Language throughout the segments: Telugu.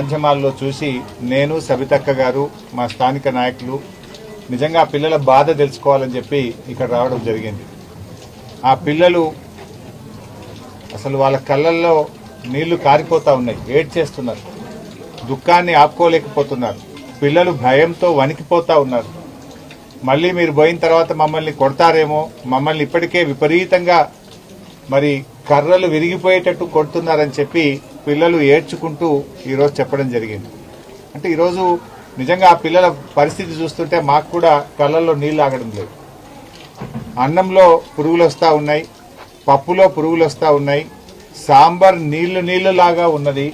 పంచమాల్లో చూసి నేను సబితక్క గారు మా స్థానిక నాయకులు నిజంగా పిల్లల బాధ తెలుసుకోవాలని చెప్పి ఇక్కడ రావడం జరిగింది. ఆ పిల్లలు అసలు వాళ్ళ కళ్ళల్లో నీళ్ళు కారిపోతూ ఉన్నాయి ఏడ్ చేస్తున్నారు దుఃఖాన్ని ఆపుకోలేకపోతున్నారు పిల్లలు భయంతో వణికిపోతూ ఉన్నారు. మళ్ళీ మీరు పోయిన తర్వాత మమ్మల్ని కొడతారేమో మమ్మల్ని ఇప్పటికే విపరీతంగా మరి కర్రలు విరిగిపోయేటట్టు కొడుతున్నారని చెప్పి పిల్లలు ఏడ్చుకుంటూ ఈరోజు చెప్పడం జరిగింది. అంటే ఈరోజు నిజంగా ఆ పిల్లల పరిస్థితి చూస్తుంటే మాకు కూడా కళ్ళల్లో నీళ్ళు ఆగడం లేదు. అన్నంలో పురుగులు వస్తూ ఉన్నాయి పప్పులో పురుగులు వస్తూ ఉన్నాయి సాంబార్ నీళ్ళు నీళ్ళు లాగా ఉన్నది.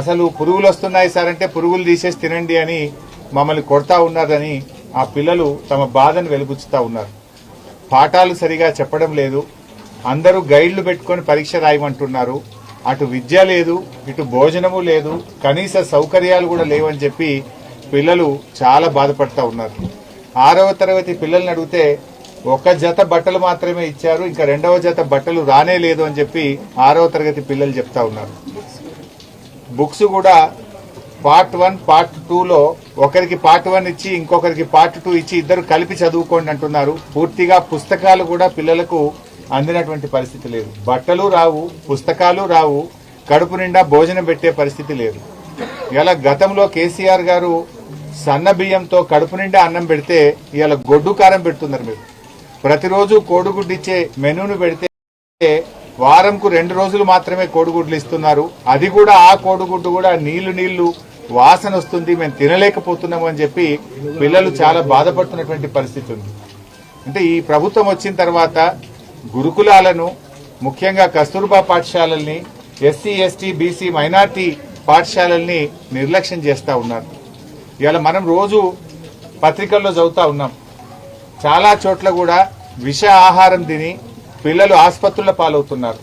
అసలు పురుగులు వస్తున్నాయి సార్ అంటే పురుగులు తీసేసి తినండి అని మమ్మల్ని కొడతా ఉన్నారని ఆ పిల్లలు తమ బాధను వెలుబుచ్చుతా ఉన్నారు. పాఠాలు సరిగా చెప్పడం లేదు. అందరూ గైడ్లు పెట్టుకొని పరీక్ష రాయమంటున్నారు. అటు విద్య లేదు ఇటు భోజనము లేదు కనీస సౌకర్యాలు కూడా లేవని చెప్పి పిల్లలు చాలా బాధపడతా ఉన్నారు. ఆరవ తరగతి పిల్లల్ని అడిగితే ఒక జత బట్టలు మాత్రమే ఇచ్చారు ఇంకా రెండవ జత బట్టలు రానే లేదు అని చెప్పి ఆరవ తరగతి పిల్లలు చెప్తా ఉన్నారు. బుక్స్ కూడా పార్ట్ వన్ పార్ట్ టూలో ఒకరికి పార్ట్ వన్ ఇచ్చి ఇంకొకరికి పార్ట్ టూ ఇచ్చి ఇద్దరు కలిపి చదువుకోండి అంటున్నారు. పూర్తిగా పుస్తకాలు కూడా పిల్లలకు అందినటువంటి పరిస్థితి లేదు. బట్టలు రావు పుస్తకాలు రావు కడుపు నిండా భోజనం పెట్టే పరిస్థితి లేదు. ఇలా గతంలో కేసీఆర్ గారు సన్న బియ్యంతో కడుపు నిండా అన్నం పెడితే ఇలా గొడ్డు కారం పెడుతున్నారు మీరు. ప్రతిరోజు కోడిగుడ్డు ఇచ్చే మెనూను పెడితే వారంకు రెండు రోజులు మాత్రమే కోడిగుడ్లు ఇస్తున్నారు. అది కూడా ఆ కోడిగుడ్డు కూడా నీళ్ళు నీళ్ళు వాసన వస్తుంది మేము తినలేకపోతున్నాము అని చెప్పి పిల్లలు చాలా బాధపడుతున్నటువంటి పరిస్థితి ఉంది. అంటే ఈ ప్రభుత్వం వచ్చిన తర్వాత గురుకులాలను ముఖ్యంగా కస్తూర్బా పాఠశాలల్ని ఎస్సీ ఎస్టీ బీసీ మైనార్టీ పాఠశాలల్ని నిర్లక్ష్యం చేస్తూ ఉన్నారు. ఇవాళ మనం రోజు పత్రికల్లో చదువుతూ ఉన్నాం. చాలా చోట్ల కూడా విష ఆహారం తిని పిల్లలు ఆసుపత్రుల పాలవుతున్నారు.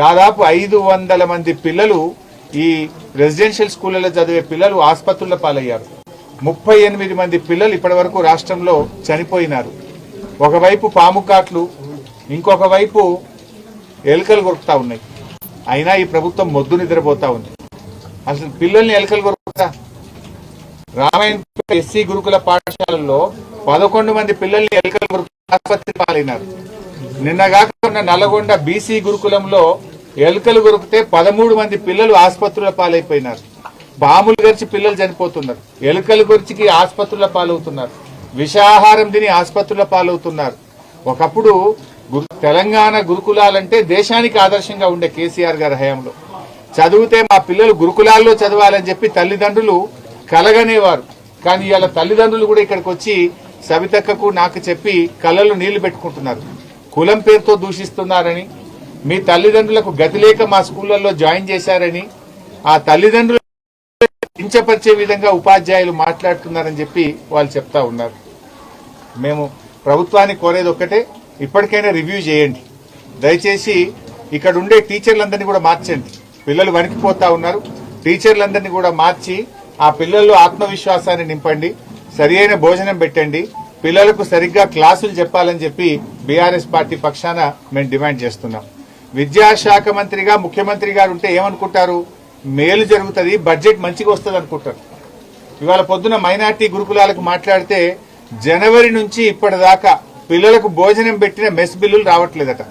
దాదాపు ఐదు వందల మంది పిల్లలు ఈ రెసిడెన్షియల్ స్కూళ్ళలో చదివే పిల్లలు ఆసుపత్రుల పాలయ్యారు. ముప్పై ఎనిమిది మంది పిల్లలు ఇప్పటి వరకు రాష్ట్రంలో చనిపోయినారు. ఒకవైపు పాము కాట్లు ఇంకొక వైపు ఎలుకలు కొరుకుతా ఉన్నాయి. అయినా ఈ ప్రభుత్వం మొద్దు నిద్రపోతా ఉంది. అసలు పిల్లల్ని ఎలుకలు కొరుకుతా? రామాయణ ఎస్సీ గురుకుల పాఠశాలల్లో పదకొండు మంది పిల్లల్ని ఎలుకలు కొరకు ఆసుపత్రి పాలైనారు. నిన్నగాక ఉన్న నల్గొండ బీసీ గురుకులంలో ఎలుకలు కొరికితే పదమూడు మంది పిల్లలు ఆసుపత్రుల పాలైపోయినారు. బాములు గరిచి పిల్లలు చనిపోతున్నారు. ఎలుకలు గరిచికి ఆసుపత్రుల పాలవుతున్నారు. విషాహారం తిని ఆసుపత్రుల పాలవుతున్నారు. ఒకప్పుడు తెలంగాణ గురుకులాలంటే దేశానికి ఆదర్శంగా ఉండే కేసీఆర్ గారి హయాంలో. చదివితే మా పిల్లలు గురుకులాల్లో చదవాలని చెప్పి తల్లిదండ్రులు కలగనేవారు. కానీ ఇవాళ తల్లిదండ్రులు కూడా ఇక్కడికి వచ్చి సవితక్కకు నాకు చెప్పి కళ్ళలో నీళ్ళు పెట్టుకుంటున్నారు. కులం పేరుతో దూషిస్తున్నారని మీ తల్లిదండ్రులకు గతి లేక మా స్కూళ్ళల్లో జాయిన్ చేశారని ఆ తల్లిదండ్రులు కించపరిచే విధంగా ఉపాధ్యాయులు మాట్లాడుతున్నారని చెప్పి వాళ్ళు చెప్తా ఉన్నారు. మేము ప్రభుత్వాన్ని కోరేది ఒక్కటే ఇప్పటికైనా రివ్యూ చేయండి. దయచేసి ఇక్కడ ఉండే టీచర్లందరినీ కూడా మార్చండి. పిల్లలు వణికిపోతా ఉన్నారు. టీచర్లందరినీ కూడా మార్చి ఆ పిల్లల్లో ఆత్మవిశ్వాసాన్ని నింపండి. సరి అయిన భోజనం పెట్టండి. పిల్లలకు సరిగ్గా క్లాసులు చెప్పాలని చెప్పి బీఆర్ఎస్ పార్టీ పక్షాన మేము డిమాండ్ చేస్తున్నాం. విద్యాశాఖ మంత్రిగా ముఖ్యమంత్రి గారు ఉంటే ఏమనుకుంటారు? మేలు జరుగుతుంది బడ్జెట్ మంచిగా వస్తుంది అనుకుంటారు. ఇవాళ పొద్దున మైనార్టీ గురుకులాలకు మాట్లాడితే జనవరి నుంచి ఇప్పటిదాకా పిల్లలకు భోజనం పెట్టిన మెస్ బిల్లులు రావట్లేదట.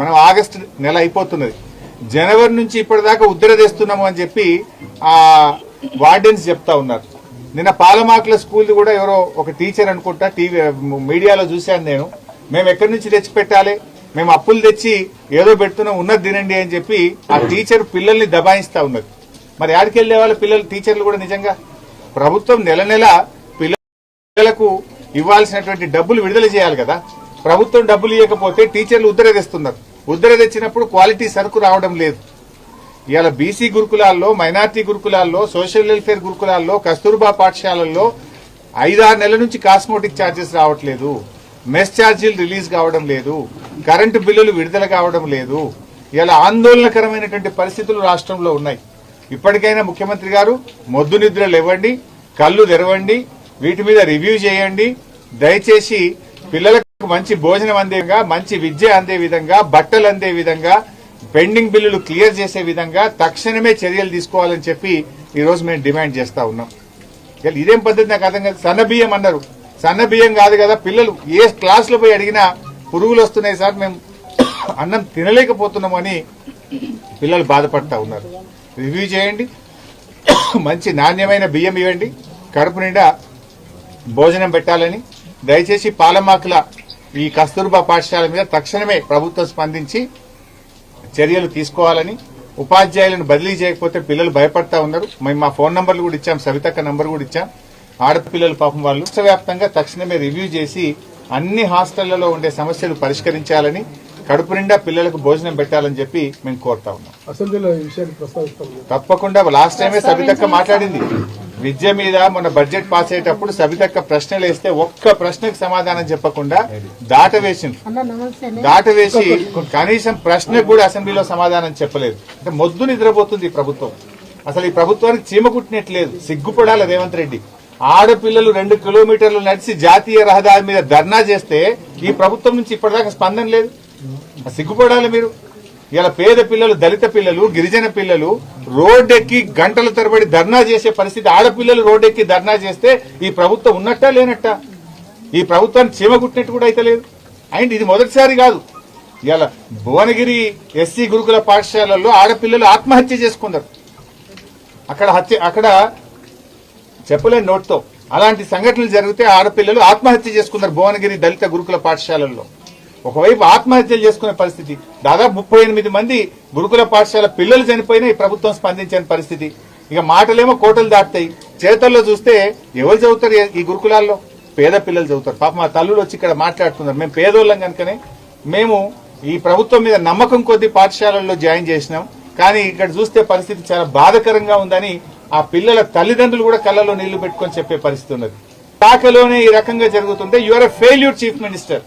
మనం ఆగస్టు నెల అయిపోతున్నది. జనవరి నుంచి ఇప్పటిదాకా ఉద్దర తెస్తున్నాము అని చెప్పి ఆ వార్డెన్స్ చెప్తా ఉన్నారు. నిన్న పాలమాకుల స్కూల్ది కూడా ఎవరో ఒక టీచర్ అనుకుంటా టీవీ మీడియాలో చూశాను నేను. మేము ఎక్కడి నుంచి తెచ్చి పెట్టాలి? మేము అప్పులు తెచ్చి ఏదో పెడుతున్నాం ఉన్నది తినండి అని చెప్పి ఆ టీచర్ పిల్లల్ని దబాయిస్తా ఉన్నది. మరి ఆడికి వెళ్ళే వాళ్ళ పిల్లలు టీచర్లు కూడా నిజంగా? ప్రభుత్వం నెల నెల పిల్లలకు ఇవ్వాల్సినటువంటి డబ్బులు విడుదల చేయాలి కదా. ప్రభుత్వం డబ్బులు ఇవ్వకపోతే టీచర్లు ఉద్దర తెస్తున్నారు. ఉద్దర తెచ్చినప్పుడు క్వాలిటీ సరుకు రావడం లేదు. ఇవాళ బీసీ గురుకులాల్లో మైనార్టీ గురుకులాల్లో సోషల్ వెల్ఫేర్ గురుకులాల్లో కస్తూర్బా పాఠశాలల్లో ఐదారు నెలల నుంచి కాస్మోటిక్ ఛార్జెస్ రావట్లేదు. మెస్ ఛార్జీలు రిలీజ్ కావడం లేదు. కరెంటు బిల్లులు విడుదల కావడం లేదు. ఇలా ఆందోళనకరమైనటువంటి పరిస్థితులు రాష్ట్రంలో ఉన్నాయి. ఇప్పటికైనా ముఖ్యమంత్రి గారు మొద్దు నిద్రలు ఇవ్వండి కళ్ళు తెరవండి వీటి మీద రివ్యూ చేయండి. దయచేసి పిల్లలకు మంచి భోజనం అందే విధంగా మంచి విద్య అందే విధంగా బట్టలు అందే విధంగా పెండింగ్ బిల్లులు క్లియర్ చేసే విధంగా తక్షణమే చర్యలు తీసుకోవాలని చెప్పి ఈ రోజు మేము డిమాండ్ చేస్తా ఉన్నాం. ఇదేం పద్ధతి నాకు అర్థం కాదు. సన్న బియ్యం అన్నారు. సన్న బియ్యం కాదు కదా పిల్లలు ఏ క్లాస్లో పోయి అడిగినా పురుగులు వస్తున్నాయి సార్ మేము అన్నం తినలేకపోతున్నామని పిల్లలు బాధపడతా ఉన్నారు. రివ్యూ చేయండి. మంచి నాణ్యమైన బియ్యం ఇవ్వండి. కడుపు నిండా భోజనం పెట్టాలని దయచేసి పాలమాకుల ఈ కస్తూర్బా పాఠశాల మీద తక్షణమే ప్రభుత్వం స్పందించి చర్యలు తీసుకోవాలని ఉపాధ్యాయులను బదిలీ చేయకపోతే పిల్లలు భయపడతా ఉన్నారు. మేము మా ఫోన్ నంబర్లు కూడా ఇచ్చాం సవితక్క నంబర్ కూడా ఇచ్చాం. ఆడపిల్లలు పాపం వాళ్ళు వ్యాప్తంగా తక్షణమే రివ్యూ చేసి అన్ని హాస్టళ్ళలో ఉండే సమస్యలు పరిష్కరించాలని కడుపు నిండా పిల్లలకు భోజనం పెట్టాలని చెప్పి మేము కోరుతా ఉన్నాం. అసెంబ్లీలో ఈ విషయాన్ని ప్రస్తావిస్తాం. తప్పకుండా. లాస్ట్ టైమే సబితక్క మాట్లాడింది. విద్య మీద మొన్న బడ్జెట్ పాస్ అయ్యేటప్పుడు సబితక్క ప్రశ్నలు వేస్తే ఒక్క ప్రశ్నకు సమాధానం చెప్పకుండా నమస్తే దాటవేసి కనీసం ప్రశ్నకు కూడా అసెంబ్లీలో సమాధానం చెప్పలేదు. అంటే మొద్దు నిద్రపోతుంది ఈ ప్రభుత్వం. అసలు ఈ ప్రభుత్వానికి చీమ కుట్టినట్లేదు. సిగ్గుపడాలి రేవంత్ రెడ్డి. ఆడపిల్లలు రెండు కిలోమీటర్లు నడిచి జాతీయ రహదారి మీద ధర్నా చేస్తే ఈ ప్రభుత్వం నుంచి ఇప్పటిదాకా స్పందన లేదు. సిగ్గుపడాలి మీరు. ఇలా పేద పిల్లలు దళిత పిల్లలు గిరిజన పిల్లలు రోడ్డెక్కి గంటల తరబడి ధర్నా చేసే పరిస్థితి ఆడపిల్లలు రోడ్డెక్కి ధర్నా చేస్తే ఈ ప్రభుత్వం ఉన్నట్టా లేనట్టా? ఈ ప్రభుత్వాన్ని చీమగుట్టినట్టు కూడా అయితే లేదు. అండ్ ఇది మొదటిసారి కాదు. ఇలా భువనగిరి ఎస్సీ గురుకుల పాఠశాలల్లో ఆడపిల్లలు ఆత్మహత్య చేసుకున్నారు. అక్కడ హత్య అక్కడ చెప్పలేని నోట్తో అలాంటి సంఘటనలు జరిగితే ఆడపిల్లలు ఆత్మహత్య చేసుకున్నారు భువనగిరి దళిత గురుకుల పాఠశాలల్లో. ఒకవైపు ఆత్మహత్యలు చేసుకునే పరిస్థితి దాదాపు ముప్పై ఎనిమిది మంది గురుకుల పాఠశాల పిల్లలు చనిపోయినా ఈ ప్రభుత్వం స్పందించని పరిస్థితి. ఇక మాటలేమో కోటలు దాటుతాయి. చేతల్లో చూస్తే ఎవరు చదువుతారు ఈ- గురుకులాల్లో? పేద పిల్లలు చదువుతారు. పాప మా తల్లులు వచ్చి ఇక్కడ మాట్లాడుతున్నారు. మేము పేదోళ్ళం కనుకనే మేము ఈ ప్రభుత్వం మీద నమ్మకం కొద్ది పాఠశాలల్లో జాయిన్ చేసినాం. కానీ ఇక్కడ చూస్తే పరిస్థితి చాలా బాధకరంగా ఉందని ఆ పిల్లల తల్లిదండ్రులు కూడా కళ్ళలో నీళ్ళు పెట్టుకొని చెప్పే పరిస్థితి ఉన్నది. శాఖలోనే ఈ రకంగా జరుగుతుంటే you are failure chief minister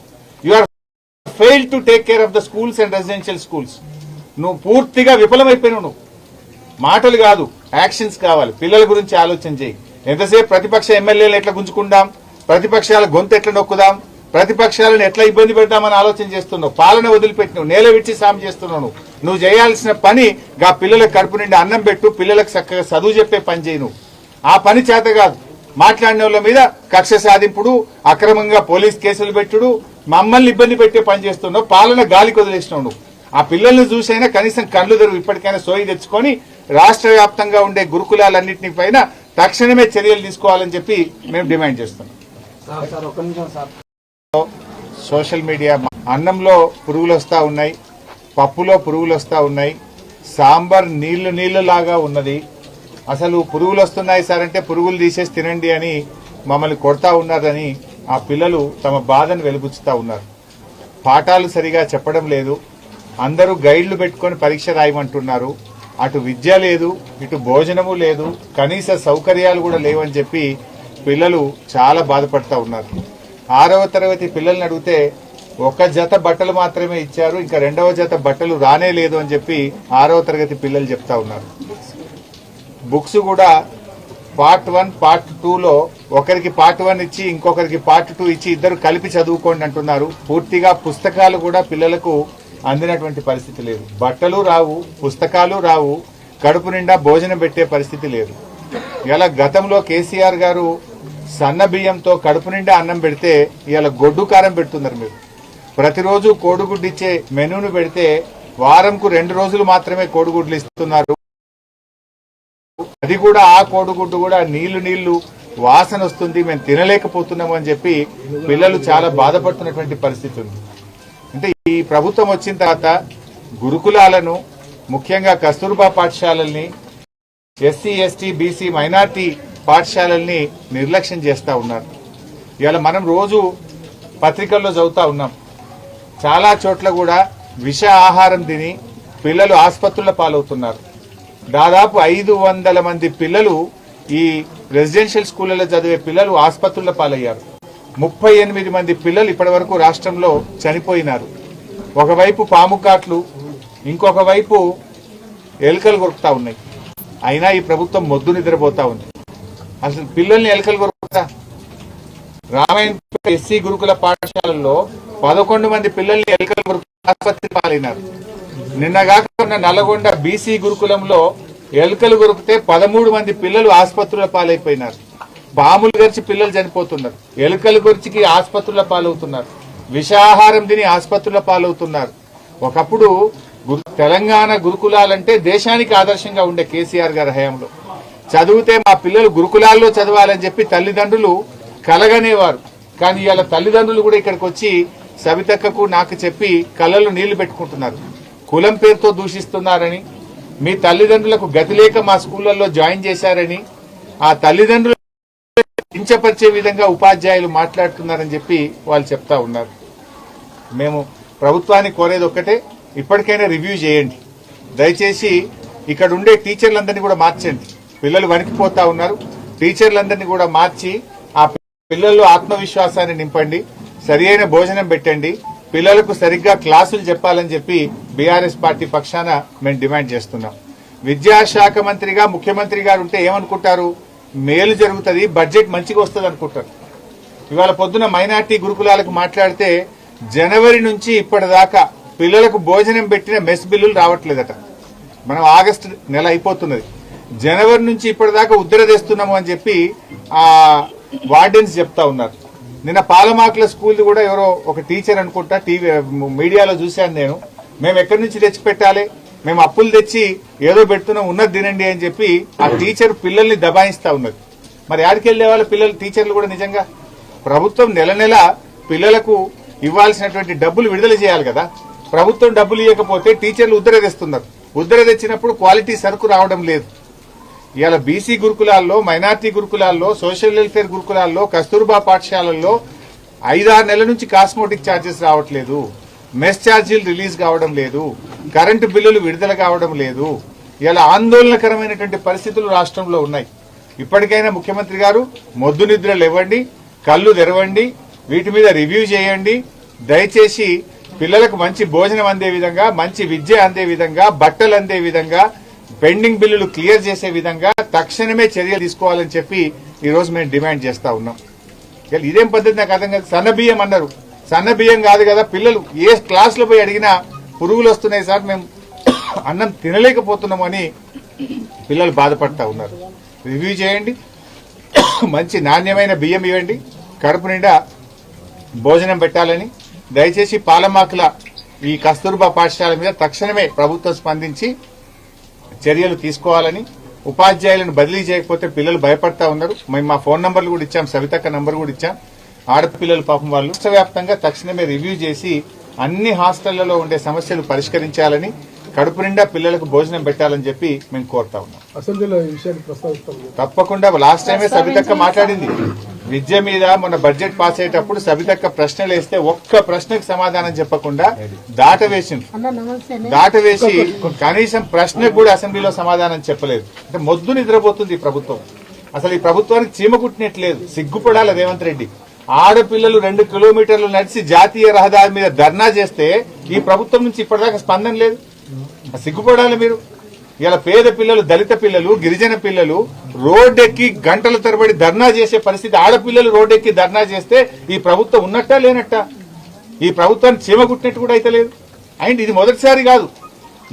fail to take care of the schools and residential schools నువ్వు పూర్తిగా విఫలమైపోయినావు నువ్వు. మాటలు కాదు యాక్షన్స్ కావాలి. పిల్లల గురించి ఆలోచన చేయి. ఎంతసేపు ప్రతిపక్ష ఎమ్మెల్యేలు ఎట్లా గుంజుకుందాం? ప్రతిపక్షాల గొంతు ఎట్లా నొక్కుదాం? ప్రతిపక్షాలను ఎట్లా ఇబ్బంది పెడదామని ఆలోచన చేస్తున్నావు? పాలన వదిలిపెట్టినావు నేల విడిచి సాయం చేస్తున్నావు నువ్వు. నువ్వు చేయాల్సిన పని గా పిల్లలకు కడుపు నిండి అన్నం పెట్టు పిల్లలకు చక్కగా చదువు చెప్పే పని చేయి నువ్వు. ఆ పని చేత కాదు. మాట్లాడిన వాళ్ళ మీద కక్ష సాధింపుడు అక్రమంగా పోలీస్ కేసులు పెట్టుడు మమ్మల్ని ఇబ్బంది పెట్టే పని చేస్తున్నావు పాలన గాలికి వదిలేసినావు నువ్వు. ఆ పిల్లల్ని చూసైనా కనీసం కళ్ళు తెరువు ఇప్పటికైనా సోయి తెచ్చుకొని రాష్ట్ర వ్యాప్తంగా ఉండే గురుకులాలన్నింటినీ పైన తక్షణమే చర్యలు తీసుకోవాలని చెప్పి మేము డిమాండ్ చేస్తున్నాం. సోషల్ మీడియా అన్నంలో పురుగులు వస్తా ఉన్నాయి పప్పులో పురుగులు వస్తా ఉన్నాయి సాంబార్ నీళ్ళు నీళ్ళులాగా ఉన్నది. అసలు పురుగులు వస్తున్నాయి సార్ అంటే పురుగులు తీసేసి తినండి అని మమ్మల్ని కొడతా ఉన్నారని ఆ పిల్లలు తమ బాధను వెలుబుచ్చుతా ఉన్నారు. పాఠాలు సరిగా చెప్పడం లేదు. అందరూ గైడ్లు పెట్టుకొని పరీక్ష రాయమంటున్నారు. అటు విద్య లేదు ఇటు భోజనము లేదు కనీస సౌకర్యాలు కూడా లేవని చెప్పి పిల్లలు చాలా బాధపడతా ఉన్నారు. ఆరవ తరగతి పిల్లల్ని అడిగితే ఒక జత బట్టలు మాత్రమే ఇచ్చారు ఇంకా రెండవ జత బట్టలు రానే లేదు అని చెప్పి ఆరవ తరగతి పిల్లలు చెప్తా ఉన్నారు. బుక్స్ కూడా పార్ట్ వన్ పార్ట్ టూలో ఒకరికి పార్ట్ వన్ ఇచ్చి ఇంకొకరికి పార్ట్ టూ ఇచ్చి ఇద్దరు కలిపి చదువుకోండి అంటున్నారు. పూర్తిగా పుస్తకాలు కూడా పిల్లలకు అందినటువంటి పరిస్థితి లేదు. బట్టలు రావు పుస్తకాలు రావు కడుపు నిండా భోజనం పెట్టే పరిస్థితి లేదు. ఇలా గతంలో కేసీఆర్ గారు సన్న బియ్యంతో కడుపు నిండా అన్నం పెడితే ఇలా గొడ్డు కారం పెడుతున్నారు మీరు. ప్రతిరోజు కోడిగుడ్డు ఇచ్చే మెనూను పెడితే వారంకు రెండు రోజులు మాత్రమే కోడిగుడ్లు ఇస్తున్నారు. అది కూడా ఆ కోడిగుడ్డు కూడా నీళ్ళు నీళ్ళు వాసన వస్తుంది మేము తినలేకపోతున్నాము అని చెప్పి పిల్లలు చాలా బాధపడుతున్నటువంటి పరిస్థితి ఉంది. అంటే ఈ ప్రభుత్వం వచ్చిన తర్వాత గురుకులాలను ముఖ్యంగా కస్తూర్బా పాఠశాలల్ని ఎస్సీ ఎస్టీ బీసీ మైనార్టీ పాఠశాలల్ని నిర్లక్ష్యం చేస్తూ ఉన్నారు. ఇవాళ మనం రోజు పత్రికల్లో చదువుతూ ఉన్నాం. చాలా చోట్ల కూడా విష ఆహారం తిని పిల్లలు ఆసుపత్రుల పాలవుతున్నారు. దాదాపు ఐదు వందల మంది పిల్లలు ఈ రెసిడెన్షియల్ స్కూళ్ళలో చదివే పిల్లలు ఆసుపత్రుల పాలయ్యారు. ముప్పై ఎనిమిది మంది పిల్లలు ఇప్పటి వరకు రాష్ట్రంలో చనిపోయినారు. ఒకవైపు పాము కాట్లు ఇంకొక వైపు ఎలుకలు కొరుకుతా ఉన్నాయి. అయినా ఈ ప్రభుత్వం మొద్దు నిద్రపోతా ఉంది. అసలు పిల్లల్ని ఎలుకలు కొరుకుతా? రామాయణ ఎస్సీ గురుకుల పాఠశాలల్లో పదకొండు మంది పిల్లల్ని ఎలుకలు కొరుకు ఆసుపత్రి పాలైనారు. నిన్నగాక ఉన్న నల్లగొండ బీసీ గురుకులంలో ఎలుకలు గురికితే పదమూడు మంది పిల్లలు ఆసుపత్రుల పాలైపోయినారు. బాములు గరిచి పిల్లలు చనిపోతున్నారు. ఎలుకలు గురిచికి ఆసుపత్రుల పాలవుతున్నారు. విషాహారం తిని ఆసుపత్రుల పాలవుతున్నారు. ఒకప్పుడు గురు- తెలంగాణ గురుకులాలంటే దేశానికి ఆదర్శంగా ఉండే కేసీఆర్ గారి హయాంలో. చదివితే మా పిల్లలు గురుకులాల్లో చదవాలని చెప్పి తల్లిదండ్రులు కలగనేవారు. కానీ ఇవాళ తల్లిదండ్రులు కూడా ఇక్కడికి వచ్చి సవితక్కకు నాకు చెప్పి కళ్ళలో నీళ్ళు పెట్టుకుంటున్నారు. కులం పేరుతో దూషిస్తున్నారని మీ తల్లిదండ్రులకు గతి లేక మా స్కూళ్ళలో జాయిన్ చేశారని ఆ తల్లిదండ్రులు కించపరిచే విధంగా ఉపాధ్యాయులు మాట్లాడుతున్నారని చెప్పి వాళ్ళు చెప్తా ఉన్నారు. మేము ప్రభుత్వాన్ని కోరేది ఒక్కటే ఇప్పటికైనా రివ్యూ చేయండి. దయచేసి ఇక్కడ ఉండే టీచర్లందరినీ కూడా మార్చండి. పిల్లలు వణికిపోతా ఉన్నారు. టీచర్లందరినీ కూడా మార్చి ఆ పిల్లల్లో ఆత్మవిశ్వాసాన్ని నింపండి. సరియైన భోజనం పెట్టండి. పిల్లలకు సరిగ్గా క్లాసులు చెప్పాలని చెప్పి బీఆర్ఎస్ పార్టీ పక్షాన మేము డిమాండ్ చేస్తున్నాం. విద్యాశాఖ మంత్రిగా ముఖ్యమంత్రి గారు ఉంటే ఏమనుకుంటారు? మేలు జరుగుతుంది బడ్జెట్ మంచిగా వస్తుంది అనుకుంటారు. ఇవాళ పొద్దున మైనార్టీ గురుకులాలకు మాట్లాడితే జనవరి నుంచి ఇప్పటిదాకా పిల్లలకు భోజనం పెట్టిన మెస్ బిల్లులు రావట్లేదట. మనం ఆగస్టు నెల అయిపోతున్నది. జనవరి నుంచి ఇప్పటిదాకా ఉద్దర తెస్తున్నాము అని చెప్పి ఆ వార్డెన్స్ చెప్తా ఉన్నారు. నిన్న పాలమాకుల స్కూల్ కూడా ఎవరో ఒక టీచర్ అనుకుంటా టీవీ మీడియాలో చూశాను నేను. మేము ఎక్కడి నుంచి తెచ్చి పెట్టాలి? మేము అప్పులు తెచ్చి ఏదో పెడుతున్నాం ఉన్నది తినండి అని చెప్పి ఆ టీచర్ పిల్లల్ని దబాయిస్తా ఉన్నది. మరి ఆడికి వెళ్ళే వాళ్ళ పిల్లలు టీచర్లు కూడా నిజంగా? ప్రభుత్వం నెల నెల పిల్లలకు ఇవ్వాల్సినటువంటి డబ్బులు విడుదల చేయాలి కదా. ప్రభుత్వం డబ్బులు ఇవ్వకపోతే టీచర్లు ఉద్దర తెస్తున్నారు ఉద్దర తెచ్చినప్పుడు క్వాలిటీ సరుకు రావడం లేదు. ఇవాళ బీసీ గురుకులాల్లో మైనార్టీ గురుకులాల్లో సోషల్ వెల్ఫేర్ గురుకులాల్లో కస్తూర్బా పాఠశాలల్లో ఐదారు నెలల నుంచి కాస్మోటిక్ ఛార్జెస్ రావట్లేదు. మెస్ ఛార్జీలు రిలీజ్ కావడం లేదు. కరెంటు బిల్లులు విడుదల కావడం లేదు. ఇలా ఆందోళనకరమైనటువంటి పరిస్థితులు రాష్ట్రంలో ఉన్నాయి. ఇప్పటికైనా ముఖ్యమంత్రి గారు మొద్దు నిద్రలు ఇవ్వండి కళ్ళు తెరవండి వీటి మీద రివ్యూ చేయండి. దయచేసి పిల్లలకు మంచి భోజనం అందే విధంగా మంచి విద్య అందే విధంగా బట్టలు అందే విధంగా పెండింగ్ బిల్లులు క్లియర్ చేసే విధంగా తక్షణమే చర్యలు తీసుకోవాలని చెప్పి ఈరోజు మేము డిమాండ్ చేస్తా ఉన్నాం. ఇదేం పద్ధతి నాకు అర్థం కాదు. సన్న బియ్యం అన్నారు. సన్న బియ్యం కాదు కదా పిల్లలు ఏ క్లాస్లో పోయి అడిగినా పురుగులు వస్తున్నాయి సార్ మేము అన్నం తినలేకపోతున్నామని పిల్లలు బాధపడతా ఉన్నారు. రివ్యూ చేయండి. మంచి నాణ్యమైన బియ్యం ఇవ్వండి. కడుపు నిండా భోజనం పెట్టాలని. దయచేసి పాలమాకుల ఈ కస్తూర్బా పాఠశాల మీద తక్షణమే ప్రభుత్వం స్పందించి చర్యలు తీసుకోవాలని ఉపాధ్యాయులను బదిలీ చేయకపోతే పిల్లలు భయపడతా ఉన్నారు. మేము మా ఫోన్ నంబర్లు కూడా ఇచ్చాం సవితక్క నంబర్ కూడా ఇచ్చాం. ఆడపిల్లలు పాపం వాళ్ళు. రాష్ట్ర తక్షణమే రివ్యూ చేసి అన్ని హాస్టళ్ళలో ఉండే సమస్యలు పరిష్కరించాలని కడుపు నిండా పిల్లలకు భోజనం పెట్టాలని చెప్పి మేము కోరుతా ఉన్నాం. అసెంబ్లీలో ఈ విషయాన్ని ప్రస్తావిస్తాం. తప్పకుండా లాస్ట్ టైమే సబితక్క మాట్లాడింది. విద్య మీద మన బడ్జెట్ పాస్ అయ్యేటప్పుడు సబితక్క ప్రశ్నలు వేస్తే ఒక్క ప్రశ్నకు సమాధానం చెప్పకుండా నమస్తే. దాటవేసి కనీసం ప్రశ్నకు కూడా అసెంబ్లీలో సమాధానం చెప్పలేదు. అంటే మొద్దు నిద్రపోతుంది ఈ ప్రభుత్వం. అసలు ఈ ప్రభుత్వానికి చీమ కుట్టినట్లేదు. సిగ్గుపడాలి రేవంత్ రెడ్డి. ఆడపిల్లలు రెండు కిలోమీటర్లు నడిచి జాతీయ రహదారి మీద ధర్నా చేస్తే ఈ ప్రభుత్వం నుంచి ఇప్పటిదాకా స్పందన లేదు. సిగ్గుపడాలి మీరు. ఇలా పేద పిల్లలు దళిత పిల్లలు గిరిజన పిల్లలు రోడ్డెక్కి గంటల తరబడి ధర్నా చేసే పరిస్థితి ఆడపిల్లలు రోడ్డెక్కి ధర్నా చేస్తే ఈ ప్రభుత్వం ఉన్నట్ట లేనట్టా? ఈ ప్రభుత్వాన్ని చీమగుట్టినట్టు కూడా అయితే లేదు. అండ్ ఇది మొదటిసారి కాదు.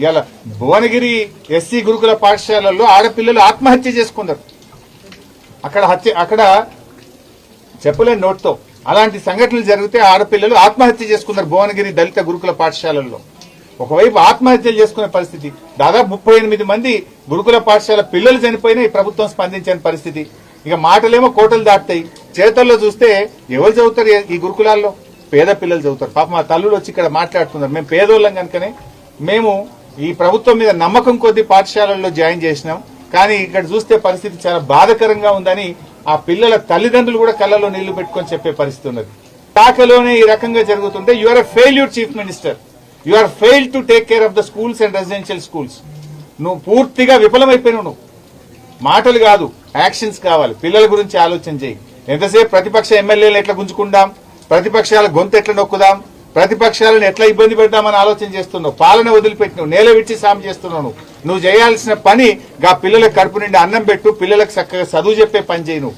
ఇలా భువనగిరి ఎస్సీ గురుకుల పాఠశాలల్లో ఆడపిల్లలు ఆత్మహత్య చేసుకున్నారు. అక్కడ హత్య అక్కడ చెప్పలేని నోట్తో. అలాంటి సంఘటనలు జరిగితే ఆడపిల్లలు ఆత్మహత్య చేసుకున్నారు భువనగిరి దళిత గురుకుల పాఠశాలల్లో. ఒకవైపు ఆత్మహత్యలు చేసుకునే పరిస్థితి దాదాపు ముప్పై ఎనిమిది మంది గురుకుల పాఠశాల పిల్లలు చనిపోయినా ఈ ప్రభుత్వం స్పందించని పరిస్థితి. ఇక మాటలేమో కోటలు దాటుతాయి. చేతల్లో చూస్తే ఎవరు చదువుతారు ఈ గురుకులాల్లో? పేద పిల్లలు చదువుతారు. పాప మా తల్లులు వచ్చి ఇక్కడ మాట్లాడుతున్నారు. మేము పేదోళ్ళం కనుకనే మేము ఈ ప్రభుత్వం మీద నమ్మకం కొద్ది పాఠశాలల్లో జాయిన్ చేసినాం. కానీ ఇక్కడ చూస్తే పరిస్థితి చాలా బాధకరంగా ఉందని ఆ పిల్లల తల్లిదండ్రులు కూడా కళ్ళలో నీళ్ళు పెట్టుకొని చెప్పే పరిస్థితి ఉన్నది. శాఖలోనే ఈ రకంగా జరుగుతుంటే your a failure chief minister you are fail to take care of the schools and residential schools నువ్వు పూర్తిగా విఫలమైపోయినావు నువ్వు. మాటలు కాదు యాక్షన్స్ కావాలి. పిల్లల గురించి ఆలోచన చేయి. ఎంతసేపు ప్రతిపక్ష ఎమ్మెల్యేలు ఎట్లా గుంజుకుందాం? ప్రతిపక్షాల గొంతు ఎట్లా నొక్కుదాం? ప్రతిపక్షాలను ఎట్లా ఇబ్బంది పెడదామని ఆలోచన చేస్తున్నావు? పాలన వదిలిపెట్టినావు నేల విడిచి సాయం చేస్తున్నావు నువ్వు. నువ్వు చేయాల్సిన పని గా పిల్లలకు కడుపు నిండి అన్నం పెట్టు పిల్లలకు చక్కగా చదువు చెప్పే పని చేయి నువ్వు.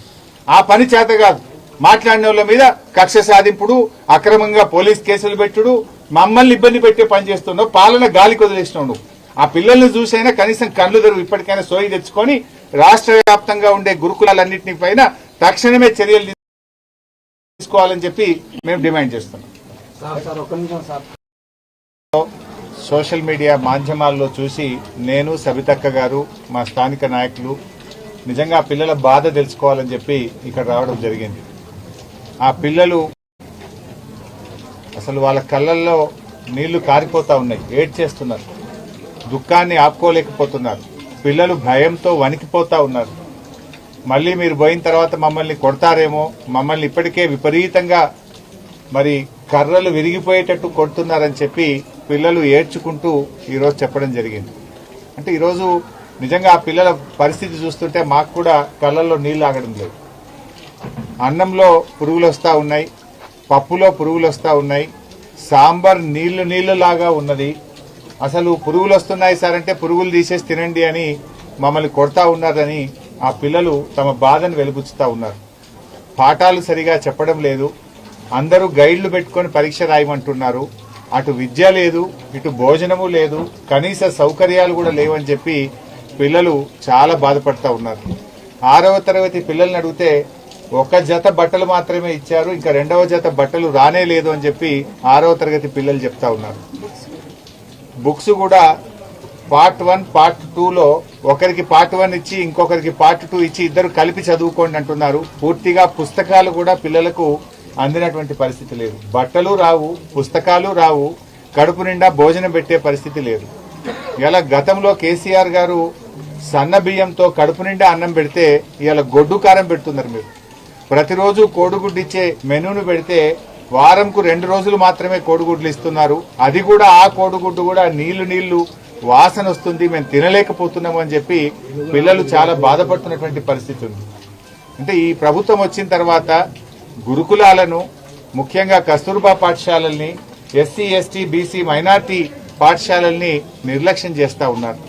ఆ పని చేత కాదు. మాట్లాడిన వాళ్ళ మీద కక్ష సాధింపుడు అక్రమంగా పోలీస్ కేసులు పెట్టుడు మమ్మల్ని ఇబ్బంది పెట్టే పని చేస్తున్నావు పాలన గాలికి వదిలేసినావు నువ్వు. ఆ పిల్లల్ని చూసైనా కనీసం కళ్ళు తెరువు ఇప్పటికైనా సోయి తెచ్చుకొని రాష్ట్ర వ్యాప్తంగా ఉండే గురుకులాలన్నింటినీ పైన తక్షణమే చర్యలు తీసుకోవాలని చెప్పి మేము డిమాండ్ చేస్తున్నాం. సోషల్ మీడియా మాధ్యమాల్లో చూసి నేను సబితక్క గారు మా స్థానిక నాయకులు నిజంగా పిల్లల బాధ తెలుసుకోవాలని చెప్పి ఇక్కడ రావడం జరిగింది. ఆ పిల్లలు అసలు వాళ్ళ కళ్ళల్లో నీళ్ళు కారిపోతా ఉన్నాయి. ఏడ్ చేస్తున్నారు. దుఃఖాన్ని ఆపుకోలేకపోతున్నారు. పిల్లలు భయంతో వణికిపోతా ఉన్నారు. మళ్ళీ మీరు పోయిన తర్వాత మమ్మల్ని కొడతారేమో మమ్మల్ని ఇప్పటికే విపరీతంగా మరి కర్రలు విరిగిపోయేటట్టు కొడుతున్నారని చెప్పి పిల్లలు ఏడ్చుకుంటూ ఈరోజు చెప్పడం జరిగింది. అంటే ఈరోజు నిజంగా ఆ పిల్లల పరిస్థితి చూస్తుంటే మాకు కూడా కళ్ళల్లో నీళ్ళు ఆగడం లేదు. అన్నంలో పురుగులు వస్తూ ఉన్నాయి. పప్పులో పురుగులు వస్తూ ఉన్నాయి. సాంబార్ నీళ్ళు నీళ్ళు లాగా ఉన్నది. అసలు పురుగులు వస్తున్నాయి సార్ అంటే పురుగులు తీసేసి తినండి అని మమ్మల్ని కొడతా ఉన్నారని ఆ పిల్లలు తమ బాధను వెలుబుచ్చుతా ఉన్నారు. పాఠాలు సరిగా చెప్పడం లేదు. అందరూ గైడ్లు పెట్టుకొని పరీక్ష రాయమంటున్నారు. అటు విద్య లేదు ఇటు భోజనము లేదు కనీస సౌకర్యాలు కూడా లేవని చెప్పి పిల్లలు చాలా బాధపడతా ఉన్నారు. ఆరవ తరగతి పిల్లల్ని అడిగితే ఒక జత బట్టలు మాత్రమే ఇచ్చారు ఇంకా రెండవ జత బట్టలు రానే లేదు అని చెప్పి ఆరవ తరగతి పిల్లలు చెప్తా ఉన్నారు. బుక్స్ కూడా పార్ట్ వన్ పార్ట్ టూలో ఒకరికి పార్ట్ వన్ ఇచ్చి ఇంకొకరికి పార్ట్ టూ ఇచ్చి ఇద్దరు కలిపి చదువుకోండి అంటున్నారు. పూర్తిగా పుస్తకాలు కూడా పిల్లలకు అందినటువంటి పరిస్థితి లేదు. బట్టలు రావు పుస్తకాలు రావు కడుపు నిండా భోజనం పెట్టే పరిస్థితి లేదు. ఇలా గతంలో కేసీఆర్ గారు సన్న బియ్యంతో కడుపు నిండా అన్నం పెడితే ఇలా గొడ్డు కారం పెడుతున్నారు మీరు. ప్రతిరోజు కోడిగుడ్డు ఇచ్చే మెనూను పెడితే వారంకు రెండు రోజులు మాత్రమే కోడిగుడ్లు ఇస్తున్నారు. అది కూడా ఆ కోడిగుడ్డు కూడా నీళ్ళు నీళ్ళు వాసన వస్తుంది మేము తినలేకపోతున్నాము అని చెప్పి పిల్లలు చాలా బాధపడుతున్నటువంటి పరిస్థితి ఉంది. అంటే ఈ ప్రభుత్వం వచ్చిన తర్వాత గురుకులాలను ముఖ్యంగా కస్తూర్బా పాఠశాలల్ని ఎస్సీ ఎస్టీ బీసీ మైనార్టీ పాఠశాలల్ని నిర్లక్ష్యం చేస్తూ ఉన్నారు.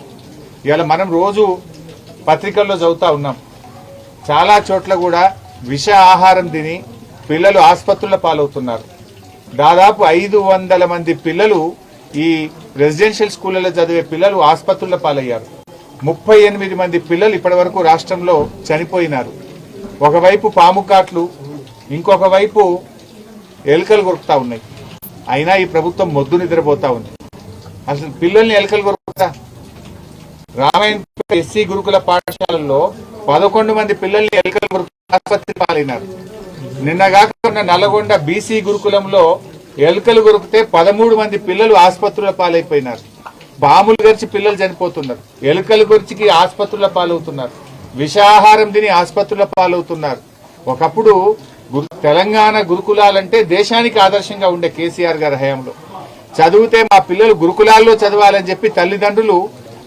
ఇవాళ మనం రోజు పత్రికల్లో చదువుతూ ఉన్నాం. చాలా చోట్ల కూడా విష ఆహారం తిని పిల్లలు ఆసుపత్రుల పాలవుతున్నారు. దాదాపు ఐదు వందల మంది పిల్లలు ఈ రెసిడెన్షియల్ స్కూళ్ళలో చదివే పిల్లలు ఆసుపత్రుల పాలయ్యారు. ముప్పై ఎనిమిది మంది పిల్లలు ఇప్పటివరకు రాష్ట్రంలో చనిపోయినారు. ఒకవైపు పాము కాట్లు ఇంకొక వైపు ఎలుకలు కొరుకుతా ఉన్నాయి. అయినా ఈ ప్రభుత్వం మొద్దు నిద్రపోతా ఉంది. అసలు పిల్లల్ని ఎలుకలు కొరుకుతా? రామాయణ ఎస్సీ గురుకుల పాఠశాలల్లో పదకొండు మంది పిల్లల్ని ఎలుకలు కొరుకు ఆసుపత్రి పాలైనారు. నిన్నగాక ఉన్న నల్గొండ బీసీ గురుకులంలో ఎలుకలు గురికితే పదమూడు మంది పిల్లలు ఆసుపత్రుల పాలైపోయినారు. బాములు గరిచి పిల్లలు చనిపోతున్నారు. ఎలుకలు గరిచికి ఆసుపత్రుల పాలవుతున్నారు. విషాహారం తిని ఆసుపత్రుల పాలవుతున్నారు. ఒకప్పుడు తెలంగాణ గురుకులాలంటే దేశానికి ఆదర్శంగా ఉండే కేసీఆర్ గారి హయాంలో. చదివితే మా పిల్లలు గురుకులాల్లో చదవాలని చెప్పి తల్లిదండ్రులు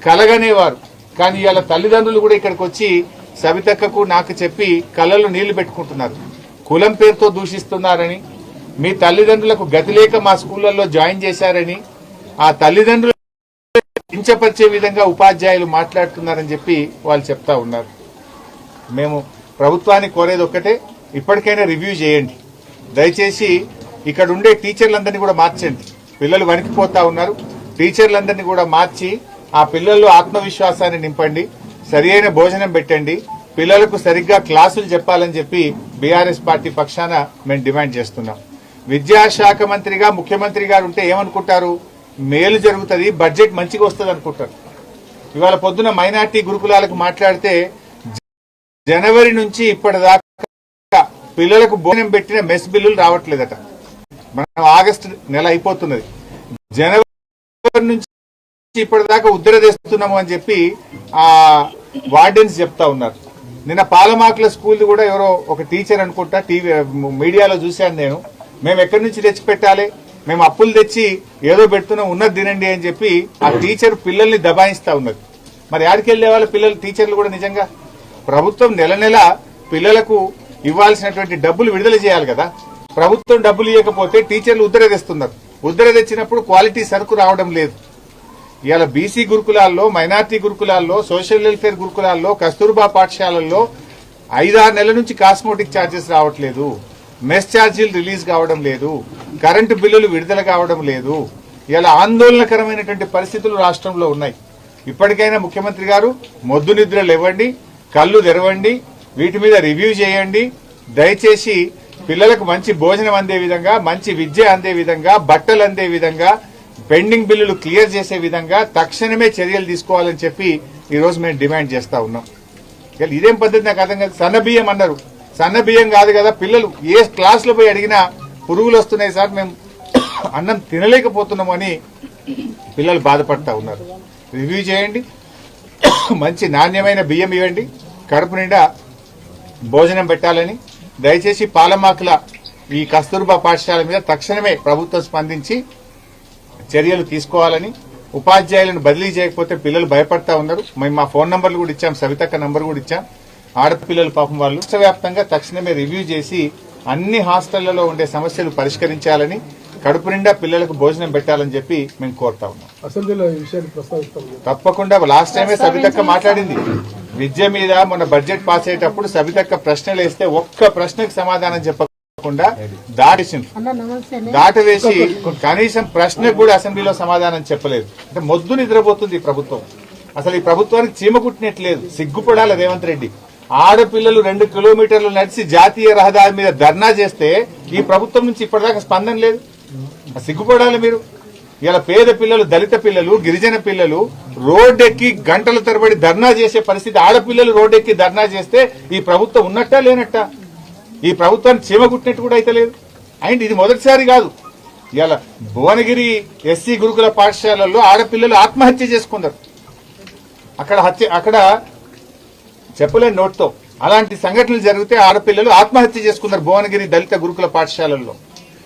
కలగనేవారు. కానీ ఇవాళ తల్లిదండ్రులు కూడా ఇక్కడికి వచ్చి సవితక్కకు నాకు చెప్పి కళ్ళలో నీళ్ళు పెట్టుకుంటున్నారు. కులం పేరుతో దూషిస్తున్నారని మీ తల్లిదండ్రులకు గతి లేక మా స్కూళ్ళల్లో జాయిన్ చేశారని ఆ తల్లిదండ్రులు కించపరిచే విధంగా ఉపాధ్యాయులు మాట్లాడుతున్నారని చెప్పి వాళ్ళు చెప్తా ఉన్నారు. మేము ప్రభుత్వాన్ని కోరేది ఒక్కటే ఇప్పటికైనా రివ్యూ చేయండి. దయచేసి ఇక్కడ ఉండే టీచర్లందరినీ కూడా మార్చండి. పిల్లలు వణికిపోతా ఉన్నారు. టీచర్లందరినీ కూడా మార్చి ఆ పిల్లల్లో ఆత్మవిశ్వాసాన్ని నింపండి. సరి అయిన భోజనం పెట్టండి. పిల్లలకు సరిగ్గా క్లాసులు చెప్పాలని చెప్పి బీఆర్ఎస్ పార్టీ పక్షాన మేము డిమాండ్ చేస్తున్నాం. విద్యాశాఖ మంత్రిగా ముఖ్యమంత్రి గారు ఉంటే ఏమనుకుంటారు? మేలు జరుగుతుంది బడ్జెట్ మంచిగా వస్తుంది అనుకుంటారు. ఇవాళ పొద్దున మైనార్టీ గురుకులాలకు మాట్లాడితే జనవరి నుంచి ఇప్పటిదాకా పిల్లలకు భోజనం పెట్టిన మెస్ బిల్లులు రావట్లేదట. మనం ఆగస్టు నెల అయిపోతున్నది. జనవరి నుంచి ఇప్పటిదాకా ఉద్దర తెస్తున్నాము అని చెప్పి ఆ వార్డెన్స్ చెప్తా ఉన్నారు. నిన్న పాలమాకుల స్కూల్ కూడా ఎవరో ఒక టీచర్ అనుకుంటా టీవీ మీడియాలో చూశాను నేను. మేము ఎక్కడి నుంచి తెచ్చి పెట్టాలి? మేము అప్పులు తెచ్చి ఏదో పెడుతున్నాం ఉన్నది తినండి అని చెప్పి ఆ టీచర్ పిల్లల్ని దబాయిస్తా ఉన్నది. మరి ఆడికి వెళ్ళే వాళ్ళ పిల్లలు టీచర్లు కూడా నిజంగా? ప్రభుత్వం నెల నెల పిల్లలకు ఇవ్వాల్సినటువంటి డబ్బులు విడుదల చేయాలి కదా. ప్రభుత్వం డబ్బులు ఇవ్వకపోతే టీచర్లు ఉద్దర తెస్తున్నారు. ఉద్దర తెచ్చినప్పుడు క్వాలిటీ సరుకు రావడం లేదు. ఇవాళ బీసీ గురుకులాల్లో మైనార్టీ గురుకులాల్లో సోషల్ వెల్ఫేర్ గురుకులాల్లో కస్తూర్బా పాఠశాలల్లో ఐదారు నెలల నుంచి కాస్మోటిక్ ఛార్జెస్ రావట్లేదు. మెస్ ఛార్జీలు రిలీజ్ కావడం లేదు. కరెంటు బిల్లులు విడుదల కావడం లేదు. ఇలా ఆందోళనకరమైనటువంటి పరిస్థితులు రాష్ట్రంలో ఉన్నాయి. ఇప్పటికైనా ముఖ్యమంత్రి గారు మొద్దు నిద్రలు ఇవ్వండి కళ్ళు తెరవండి వీటి మీద రివ్యూ చేయండి. దయచేసి పిల్లలకు మంచి భోజనం అందే విధంగా మంచి విద్య అందే విధంగా బట్టలు అందే విధంగా పెండింగ్ బిల్లులు క్లియర్ చేసే విధంగా తక్షణమే చర్యలు తీసుకోవాలని చెప్పి ఈరోజు మేము డిమాండ్ చేస్తా ఉన్నాం. ఇదేం పద్ధతి నాకు అర్థం కాదు. సన్న బియ్యం అన్నారు. సన్న బియ్యం కాదు కదా పిల్లలు ఏ క్లాసులో పోయి అడిగినా పురుగులు వస్తున్నాయి సార్ మేము అన్నం తినలేకపోతున్నామని అని పిల్లలు బాధపడతా ఉన్నారు. రివ్యూ చేయండి. మంచి నాణ్యమైన బియ్యం ఇవ్వండి. కడుపు నిండా భోజనం పెట్టాలని. దయచేసి పాలమాకుల ఈ కస్తూర్బా పాఠశాల మీద తక్షణమే ప్రభుత్వం స్పందించి చర్యలు తీసుకోవాలని ఉపాధ్యాయులను బదిలీ చేయకపోతే పిల్లలు భయపడతా ఉన్నారు. మేము మా ఫోన్ నంబర్లు కూడా ఇచ్చాం సవితక్క నంబర్ కూడా ఇచ్చాం. ఆడపిల్లలు పాపం వాళ్ళు రాష్ట్ర వ్యాప్తంగా తక్షణమే రివ్యూ చేసి అన్ని హాస్టళ్ళలో ఉండే సమస్యలు పరిష్కరించాలని కడుపు నిండా పిల్లలకు భోజనం పెట్టాలని చెప్పి మేము కోరుతా ఉన్నాం. అసెంబ్లీలో ఈ విషయాన్ని ప్రస్తావిస్తాం తప్పకుండా లాస్ట్ టైమే సబితక్క మాట్లాడింది. విద్య మీద మన బడ్జెట్ పాస్ అయ్యేటప్పుడు సబితక్క ప్రశ్నలు వేస్తే ఒక్క ప్రశ్నకు సమాధానం చెప్పకుండా నమస్తే దాటవేసి కనీసం ప్రశ్నకు కూడా అసెంబ్లీలో సమాధానం చెప్పలేదు. అంటే మొద్దు నిద్రపోతుంది ఈ ప్రభుత్వం. అసలు ఈ ప్రభుత్వానికి చీమ కుట్టినట్లేదు. సిగ్గుపడాలి రేవంత్ రెడ్డి. ఆడపిల్లలు రెండు కిలోమీటర్లు నడిచి జాతీయ రహదారి మీద ధర్నా చేస్తే ఈ ప్రభుత్వం నుంచి ఇప్పటిదాకా స్పందన లేదు. సిగ్గుపడాలి మీరు? ఇలా పేద పిల్లలు దళిత పిల్లలు గిరిజన పిల్లలు రోడ్డెక్కి గంటల తరబడి ధర్నా చేసే పరిస్థితి ఆడపిల్లలు రోడ్డెక్కి ధర్నా చేస్తే ఈ ప్రభుత్వం ఉన్నట్టా లేనట్టా? ఈ ప్రభుత్వాన్ని చీమగుట్టినట్టు కూడా అయితే లేదు. అండ్ ఇది మొదటిసారి కాదు. ఇవాళ భువనగిరి ఎస్సీ గురుకుల పాఠశాలల్లో ఆడపిల్లలు ఆత్మహత్య చేసుకున్నారు. అక్కడ హత్య అక్కడ చెప్పలేని నోట్తో అలాంటి సంఘటనలు జరిగితే ఆడపిల్లలు ఆత్మహత్య చేసుకున్నారు భువనగిరి దళిత గురుకుల పాఠశాలల్లో.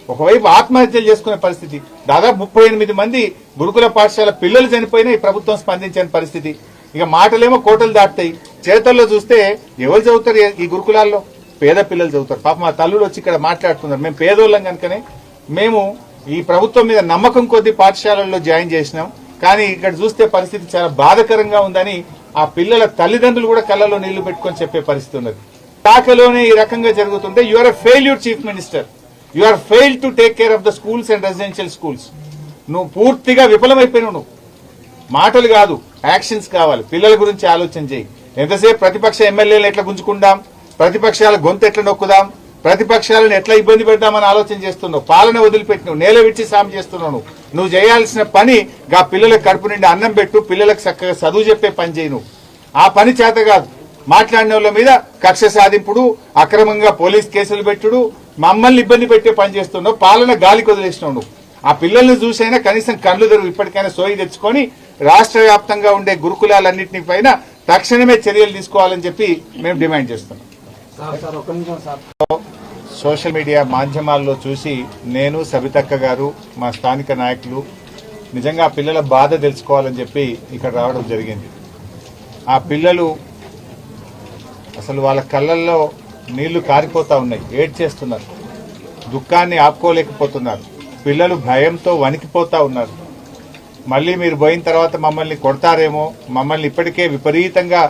ఒకవైపు ఆత్మహత్యలు చేసుకునే పరిస్థితి దాదాపు ముప్పై ఎనిమిది మంది గురుకుల పాఠశాల పిల్లలు చనిపోయినా ఈ ప్రభుత్వం స్పందించని పరిస్థితి. ఇక మాటలేమో కోటలు దాటుతాయి. చేతల్లో చూస్తే ఎవరు చదువుతారు ఈ గురుకులాల్లో? పేద పిల్లలు చదువుతారు. పాప మా తల్లులు వచ్చి ఇక్కడ మాట్లాడుతున్నారు. మేము పేదోళ్ళం కనుకనే మేము ఈ ప్రభుత్వం మీద నమ్మకం కొద్ది పాఠశాలల్లో జాయిన్ చేసినాం. కానీ ఇక్కడ చూస్తే పరిస్థితి చాలా బాధకరంగా ఉందని ఆ పిల్లల తల్లిదండ్రులు కూడా కళ్ళలో నీళ్ళు పెట్టుకొని చెప్పే పరిస్థితి ఉన్నది. శాఖలోనే ఈ రకంగా జరుగుతుంటే you are a failure chief minister you are fail to take care of the schools and residential schools నువ్వు పూర్తిగా విఫలమైపోయినావు నువ్వు. మాటలు కాదు యాక్షన్స్ కావాలి. పిల్లల గురించి ఆలోచన చేయి. ఎంతసేపు ప్రతిపక్ష ఎమ్మెల్యేలు ఎట్లా గుంజుకుందాం? ప్రతిపక్షాల గొంతు ఎట్లా నొక్కుదాం? ప్రతిపక్షాలను ఎట్లా ఇబ్బంది పెడదామని ఆలోచన చేస్తున్నావు? పాలన వదిలిపెట్టినవు నేల విడిచి సాయం చేస్తున్నావు. నువ్వు. చేయాల్సిన పని గా పిల్లలకు కడుపు నిండి అన్నం పెట్టు పిల్లలకు చక్కగా చదువు చెప్పే పని చేయను ఆ పని చేత కాదు. మాట్లాడిన వాళ్ళ మీద కక్ష సాధింపుడు అక్రమంగా పోలీస్ కేసులు పెట్టుడు మమ్మల్ని ఇబ్బంది పెట్టే పని చేస్తున్నావు పాలన గాలికి వదిలేసినావు నువ్వు. ఆ పిల్లల్ని చూసైనా కనీసం కళ్ళు తెరువు ఇప్పటికైనా సోయి తెచ్చుకొని రాష్ట్ర వ్యాప్తంగా ఉండే గురుకులాలన్నింటి పైన తక్షణమే చర్యలు తీసుకోవాలని చెప్పి మేము డిమాండ్ చేస్తున్నాం. సోషల్ మీడియా మాధ్యమాల్లో చూసి నేను సబితక్క గారు మా స్థానిక నాయకులు నిజంగా పిల్లల బాధ తెలుసుకోవాలని చెప్పి ఇక్కడ రావడం జరిగింది. ఆ పిల్లలు అసలు వాళ్ళ కళ్ళల్లో నీళ్ళు కారిపోతా ఉన్నాయి ఏడ్ చేస్తున్నారు దుఃఖాన్ని ఆపుకోలేకపోతున్నారు పిల్లలు భయంతో వణికిపోతా ఉన్నారు. మళ్ళీ మీరు పోయిన తర్వాత మమ్మల్ని కొడతారేమో మమ్మల్ని ఇప్పటికే విపరీతంగా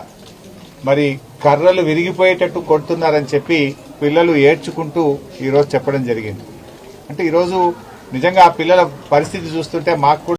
మరి కర్రలు విరిగిపోయేటట్టు కొడుతున్నారని చెప్పి పిల్లలు ఏడ్చుకుంటూ ఈరోజు చెప్పడం జరిగింది. అంటే ఈరోజు నిజంగా ఆ పిల్లల పరిస్థితి చూస్తుంటే మాకు కూడా